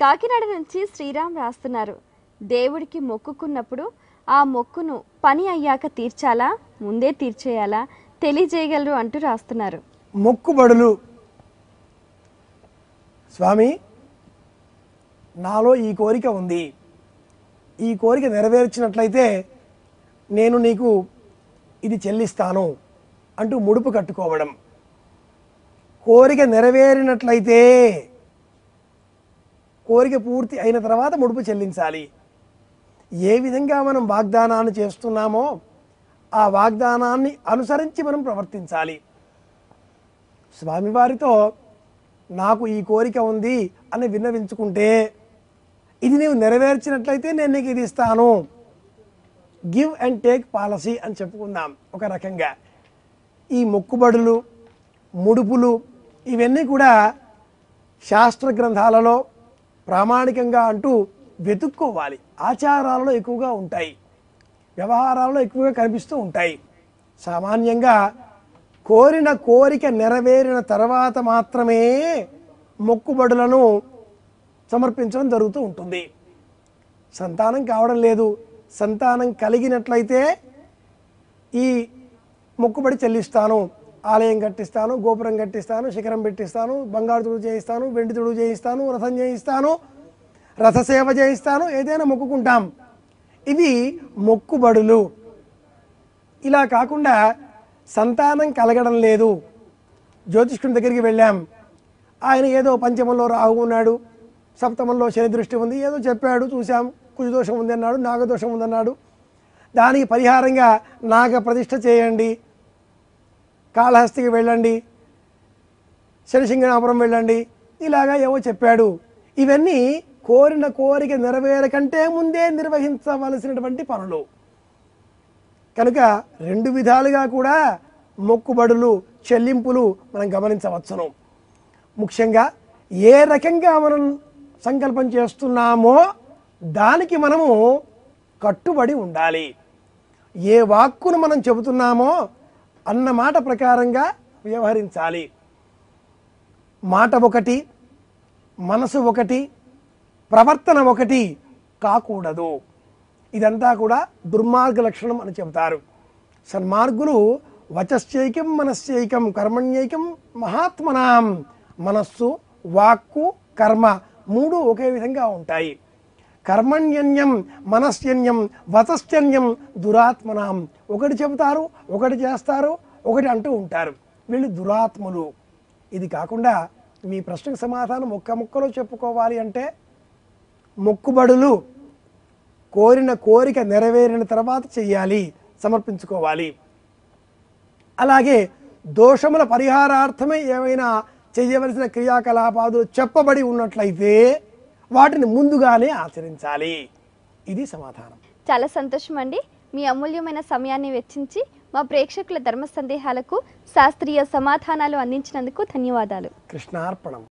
కాకినాడ నుంచి శ్రీరామ్ రాస్తున్నారు. దేవుడికి మొక్కుకున్నప్పుడు ఆ మొక్కును పని అయ్యాక తీర్చాలా? ముందే తీర్చేయాలా? తెలియజేయగలరు అంటూ రాస్తున్నారు. మొక్కుబడులు. స్వామి నాలో ఈ కోరిక ఉంది. ఈ కోరిక నెరవేర్చినట్లయితే నేను నీకు ఇది చెల్లిస్తాను అంటూ ముడుపు కట్టుకోవడం. కోరిక నెరవేరినట్లయితే కోరిక పూర్తి అయిన తర్వాత ముడుపు చెల్లించాలి. ఏ విధంగా మనం వాగ్దానాన్ని చేస్తున్నామో ఆ వాగ్దానాన్ని అనుసరించి మనం ప్రవర్తించాలి. స్వామివారితో నాకు ఈ కోరిక ఉంది అని విన్నవించుకుంటే ఇది నీవు నెరవేర్చినట్లయితే నేను నీకు ఇది ఇస్తాను. గివ్ అండ్ టేక్ పాలసీ అని చెప్పుకుందాం ఒక రకంగా. ఈ మొక్కుబడులు ముడుపులు ఇవన్నీ కూడా శాస్త్ర గ్రంథాలలో ప్రామాణికంగా అంటూ వెతుక్కోవాలి. ఆచారాలలో ఎక్కువగా ఉంటాయి. వ్యవహారాల్లో ఎక్కువగా కనిపిస్తూ ఉంటాయి. సామాన్యంగా కోరిన కోరిక నెరవేరిన తర్వాత మాత్రమే మొక్కుబడులను సమర్పించడం జరుగుతూ ఉంటుంది. సంతానం కావడం లేదు. సంతానం కలిగినట్లయితే ఈ మొక్కుబడి చెల్లిస్తాను. ఆలయం కట్టిస్తాను గోపురం కట్టిస్తాను శిఖరం పెట్టిస్తాను బంగారు తుడు చేయిస్తాను వెండి తుడు చేయిస్తాను రథం చేయిస్తాను రథసేవ చేయిస్తాను ఏదైనా మొక్కుకుంటాం. ఇవి మొక్కుబడులు. ఇలా కాకుండా సంతానం కలగడం లేదు. జ్యోతిష్కుని దగ్గరికి వెళ్ళాం. ఆయన ఏదో పంచమంలో రాహు ఉన్నాడు సప్తమంలో శని దృష్టి ఉంది ఏదో చెప్పాడు చూసాం కుజదోషం ఉంది అన్నాడు నాగదోషం ఉందన్నాడు. దానికి పరిహారంగా నాగ ప్రతిష్ట చేయండి. కాళహస్తికి వెళ్ళండి శనిసింగనాపురం వెళ్ళండి ఇలాగా ఏవో చెప్పాడు. ఇవన్నీ కోరిన కోరిక నెరవేరకంటే ముందే నిర్వహించవలసినటువంటి పనులు. కనుక రెండు విధాలుగా కూడా మొక్కుబడులు చెల్లింపులు మనం గమనించవచ్చును. ముఖ్యంగా ఏ రకంగా మనం సంకల్పం చేస్తున్నామో దానికి మనము కట్టుబడి ఉండాలి. ఏ వాక్కును మనం చెబుతున్నామో అన్న మాట ప్రకారంగా వ్యవహరించాలి. మాట ఒకటి మనసు ఒకటి ప్రవర్తన ఒకటి కాకూడదు. ఇదంతా కూడా దుర్మార్గ లక్షణం అని చెబుతారు. సన్మార్గులు వచశ్చైకం మనశ్చైకం కర్మణ్యైకం మహాత్మనాం. మనస్సు వాక్కు కర్మ మూడు ఒకే విధంగా ఉంటాయి. కర్మణ్యన్యం మనస్యన్యం వతస్యన్యం దురాత్మనాం. ఒకటి చెబుతారు ఒకటి చేస్తారు ఒకటి అంటూ ఉంటారు. వీళ్ళు దురాత్ములు. ఇది కాకుండా మీ ప్రశ్నకు సమాధానం ఒక్క ముక్కలో చెప్పుకోవాలి అంటే మొక్కుబడులు కోరిన కోరిక నెరవేరిన తర్వాత చేయాలి సమర్పించుకోవాలి. అలాగే దోషముల పరిహారార్థమే ఏమైనా చేయవలసిన క్రియాకలాపాలు చెప్పబడి ఉన్నట్లయితే వాటిని ముందుగానే ఆచరించాలి. ఇది సమాధానం. చాలా సంతోషం అండి. మీ అమూల్యమైన సమయాన్ని వెచ్చించి మా ప్రేక్షకుల ధర్మ సందేహాలకు శాస్త్రీయ సమాధానాలు అందించినందుకు ధన్యవాదాలు. కృష్ణార్పణం.